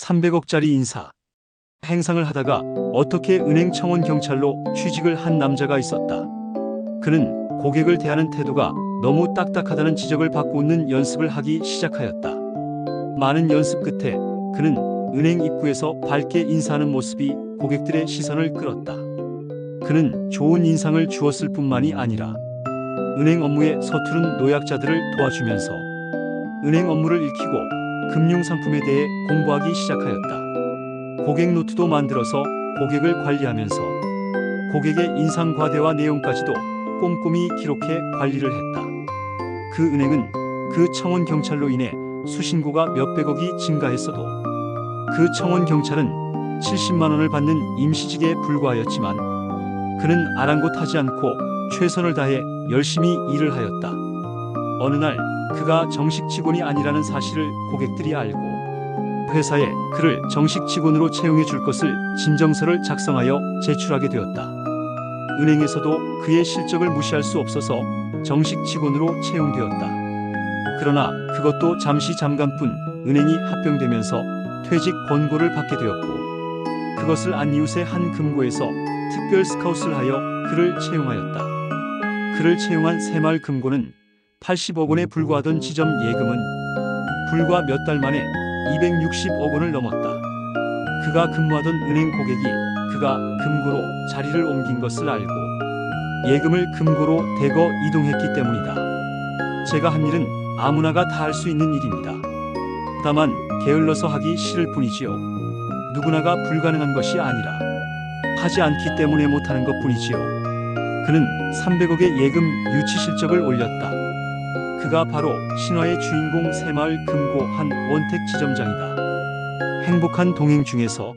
300억짜리 인사. 행상을 하다가 어떻게 은행 청원 경찰로 취직을 한 남자가 있었다. 그는 고객을 대하는 태도가 너무 딱딱하다는 지적을 받고 웃는 연습을 하기 시작하였다. 많은 연습 끝에 그는 은행 입구에서 밝게 인사하는 모습이 고객들의 시선을 끌었다. 그는 좋은 인상을 주었을 뿐만이 아니라 은행 업무에 서투른 노약자들을 도와주면서 은행 업무를 익히고 금융 상품에 대해 공부하기 시작하였다. 고객 노트도 만들어서 고객을 관리하면서 고객의 인상 과대와 내용까지도 꼼꼼히 기록해 관리를 했다. 그 은행은 그 청원 경찰로 인해 수신고가 몇백억이 증가했어도 그 청원 경찰은 70만 원을 받는 임시직에 불과하였지만 그는 아랑곳하지 않고 최선을 다해 열심히 일을 하였다. 어느 날 그가 정식 직원이 아니라는 사실을 고객들이 알고 회사에 그를 정식 직원으로 채용해 줄 것을 진정서를 작성하여 제출하게 되었다. 은행에서도 그의 실적을 무시할 수 없어서 정식 직원으로 채용되었다. 그러나 그것도 잠시 잠깐뿐 은행이 합병되면서 퇴직 권고를 받게 되었고 그것을 안 이웃의 한 금고에서 특별 스카웃을 하여 그를 채용하였다. 그를 채용한 새마을 금고는 80억 원에 불과하던 지점 예금은 불과 몇 달 만에 260억 원을 넘었다. 그가 근무하던 은행 고객이 그가 금고로 자리를 옮긴 것을 알고 예금을 금고로 대거 이동했기 때문이다. 제가 한 일은 아무나가 다 할 수 있는 일입니다. 다만 게을러서 하기 싫을 뿐이지요. 누구나가 불가능한 것이 아니라 하지 않기 때문에 못하는 것 뿐이지요. 그는 300억의 예금 유치 실적을 올렸다. 그가 바로 신화의 주인공 새마을 금고 한 원택 지점장이다. 행복한 동행 중에서